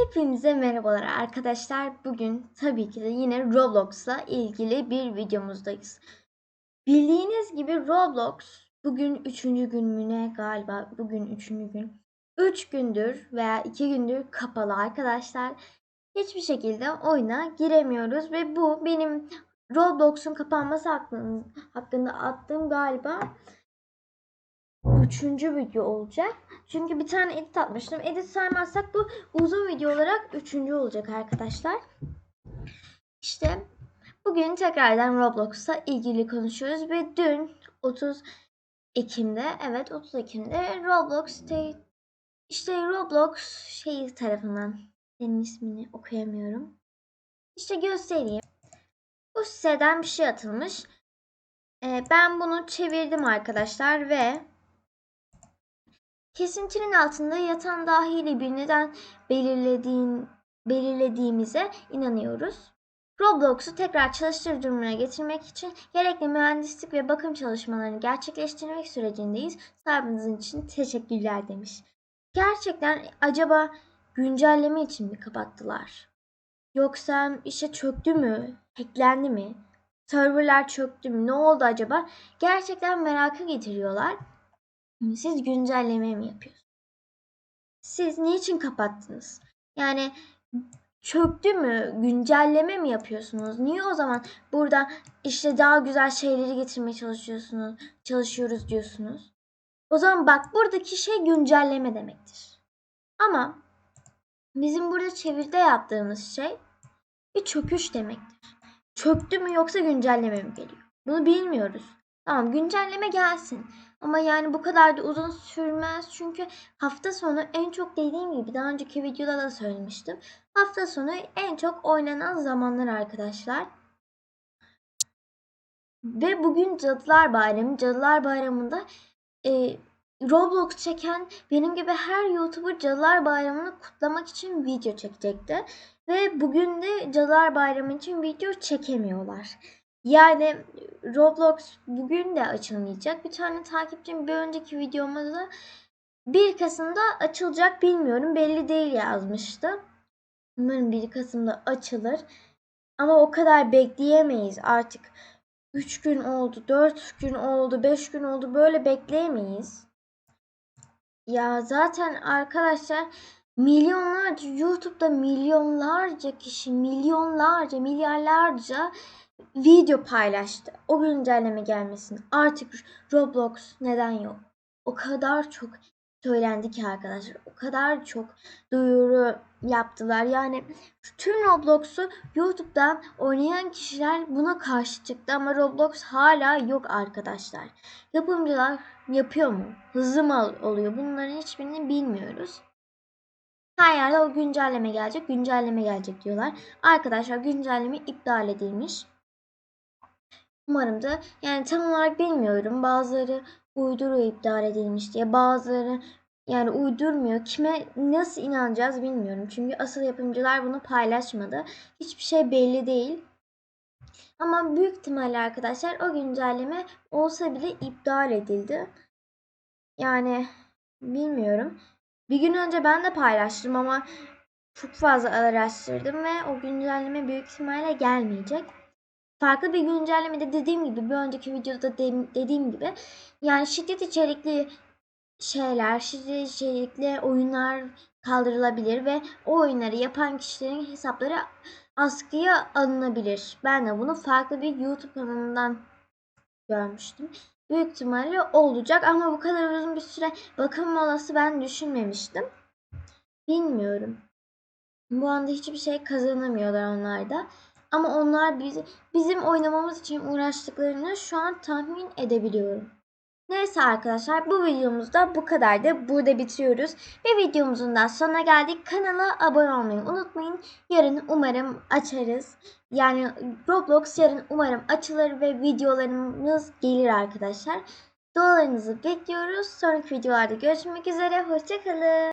Hepinize merhabalar arkadaşlar. Bugün tabii ki de yine Roblox'la ilgili bir videomuzdayız. Bildiğiniz gibi Roblox bugün üçüncü gün mü ne galiba bugün üçüncü gün. Üç gündür veya iki gündür kapalı arkadaşlar. Hiçbir şekilde oyuna giremiyoruz ve bu benim Roblox'un kapanması hakkında, hakkında attığım galiba üçüncü video olacak. Çünkü bir tane edit atmıştım. Edit saymazsak bu uzun video olarak üçüncü olacak arkadaşlar. İşte bugün tekrardan Roblox'la ilgili konuşuyoruz ve dün 30 Ekim'de evet 30 Ekim'de Roblox işte Roblox şeyi tarafından senin ismini okuyamıyorum. İşte göstereyim. Bu siteden bir şey atılmış. Ee, ben bunu çevirdim arkadaşlar ve Kesintinin altında yatan dahili bir neden belirlediğin, belirlediğimize inanıyoruz. Roblox'u tekrar çalıştır durumuna getirmek için gerekli mühendislik ve bakım çalışmalarını gerçekleştirmek sürecindeyiz. Sabrınızın için teşekkürler demiş. Gerçekten acaba güncelleme için mi kapattılar? Yoksa işe çöktü mü? Hacklendi mi? Serverler çöktü mü? Ne oldu acaba? Gerçekten merakı getiriyorlar. Siz güncelleme mi yapıyorsunuz? Siz niçin kapattınız? Yani çöktü mü? Güncelleme mi yapıyorsunuz? Niye o zaman burada işte daha güzel şeyleri getirmeye çalışıyorsunuz, çalışıyoruz diyorsunuz? O zaman bak buradaki şey güncelleme demektir. Ama bizim burada çeviride yaptığımız şey bir çöküş demektir. Çöktü mü yoksa güncelleme mi geliyor? Bunu bilmiyoruz. Tamam güncelleme gelsin. Ama yani bu kadar da uzun sürmez. Çünkü hafta sonu en çok dediğim gibi daha önceki videoda da söylemiştim. Hafta sonu en çok oynanan zamanlar arkadaşlar. Ve bugün Cadılar Bayramı. Cadılar Bayramı'nda e, Roblox çeken benim gibi her YouTuber Cadılar Bayramı'nı kutlamak için video çekecekti. Ve bugün de Cadılar Bayramı için video çekemiyorlar. Yani Roblox bugün de açılmayacak. Bir tane takipçim bir önceki videomuzda 1 Kasım'da açılacak bilmiyorum belli değil yazmıştı. Umarım 1 Kasım'da açılır. Ama o kadar bekleyemeyiz artık. 3 gün oldu, 4 gün oldu, 5 gün oldu böyle bekleyemeyiz. Ya zaten arkadaşlar milyonlarca YouTube'da milyonlarca kişi, milyonlarca, milyarlarca video paylaştı. O güncelleme gelmesin. Artık Roblox neden yok? O kadar çok söylendi ki arkadaşlar. O kadar çok duyuru yaptılar. Yani tüm Roblox'u YouTube'dan oynayan kişiler buna karşı çıktı ama Roblox hala yok arkadaşlar. Yapımcılar yapıyor mu? Hızlı mı oluyor? Bunların hiçbirini bilmiyoruz. Her yerde o güncelleme gelecek, güncelleme gelecek diyorlar. Arkadaşlar güncelleme iptal edilmiş. Umarım da yani tam olarak bilmiyorum. Bazıları uyduruyor iptal edilmiş diye. Bazıları yani uydurmuyor. Kime nasıl inanacağız bilmiyorum. Çünkü asıl yapımcılar bunu paylaşmadı. Hiçbir şey belli değil. Ama büyük ihtimalle arkadaşlar o güncelleme olsa bile iptal edildi. Yani bilmiyorum. Bir gün önce ben de paylaştım ama çok fazla araştırdım ve o güncelleme büyük ihtimalle gelmeyecek farklı bir güncellemede dediğim gibi bir önceki videoda de, dediğim gibi yani şiddet içerikli şeyler, şiddet içerikli oyunlar kaldırılabilir ve o oyunları yapan kişilerin hesapları askıya alınabilir. Ben de bunu farklı bir YouTube kanalından görmüştüm. Büyük ihtimalle olacak ama bu kadar uzun bir süre bakım molası ben düşünmemiştim. Bilmiyorum. Bu anda hiçbir şey kazanamıyorlar onlar da. Ama onlar bizi, bizim oynamamız için uğraştıklarını şu an tahmin edebiliyorum. Neyse arkadaşlar bu videomuzda bu kadar da burada bitiriyoruz. Ve videomuzun da sonuna geldik. Kanala abone olmayı unutmayın. Yarın umarım açarız. Yani Roblox yarın umarım açılır ve videolarımız gelir arkadaşlar. Dualarınızı bekliyoruz. Sonraki videolarda görüşmek üzere. Hoşçakalın.